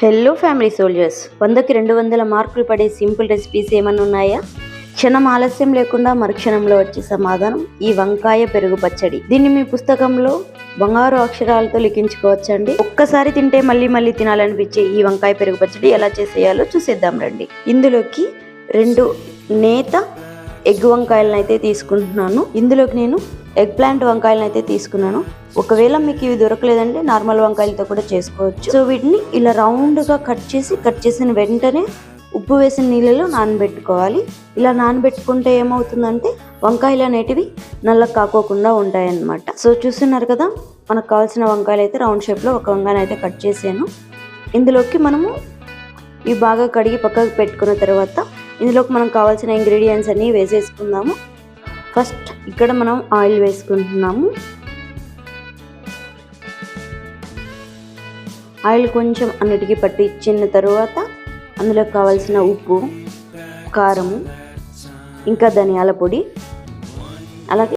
Hello family soldiers వందకి రెండు వందల మార్కులు పడే సింపుల్ రెసిపీస్ ఏమైనా ఉన్నాయా? క్షణం ఆలస్యం లేకుండా మరుక్షణంలో వచ్చే సమాధానం ఈ వంకాయ పెరుగు పచ్చడి. దీన్ని మీ పుస్తకంలో బంగారు అక్షరాలతో లిఖించుకోవచ్చండి. ఒక్కసారి తింటే మళ్ళీ మళ్ళీ తినాలనిపించే ఈ వంకాయ పెరుగు పచ్చడి ఎలా చేసేయాలో చూసేద్దాం రండి. ఇందులోకి రెండు నేత ఎగ్ వంకాయలను అయితే తీసుకుంటున్నాను. ఇందులోకి నేను ఎగ్ ప్లాంట్ వంకాయలను అయితే తీసుకున్నాను. ఒకవేళ మీకు ఇవి దొరకలేదంటే నార్మల్ వంకాయలతో కూడా చేసుకోవచ్చు. సో వీటిని ఇలా రౌండ్గా కట్ చేసి కట్ చేసిన వెంటనే ఉప్పు వేసిన నీళ్ళలో నానబెట్టుకోవాలి. ఇలా నానబెట్టుకుంటే ఏమవుతుందంటే వంకాయలు అనేటివి నల్ల కాకోకుండా ఉంటాయన్నమాట. సో చూస్తున్నారు కదా మనకు కావాల్సిన వంకాయలు అయితే రౌండ్ షేప్లో ఒక వంకాయని అయితే కట్ చేసాను ఇందులోకి మనము ఇవి బాగా కడిగి పక్కకు పెట్టుకున్న తర్వాత ఇందులోకి మనం కావాల్సిన ఇంగ్రీడియంట్స్ అన్నీ వేసేసుకుందాము. ఫస్ట్ ఇక్కడ మనం ఆయిల్ వేసుకుంటున్నాము. ఆయిల్ కొంచెం అన్నిటికీ పట్టించిన తర్వాత అందులో కావాల్సిన ఉప్పు కారము ఇంకా ధనియాల పొడి అలాగే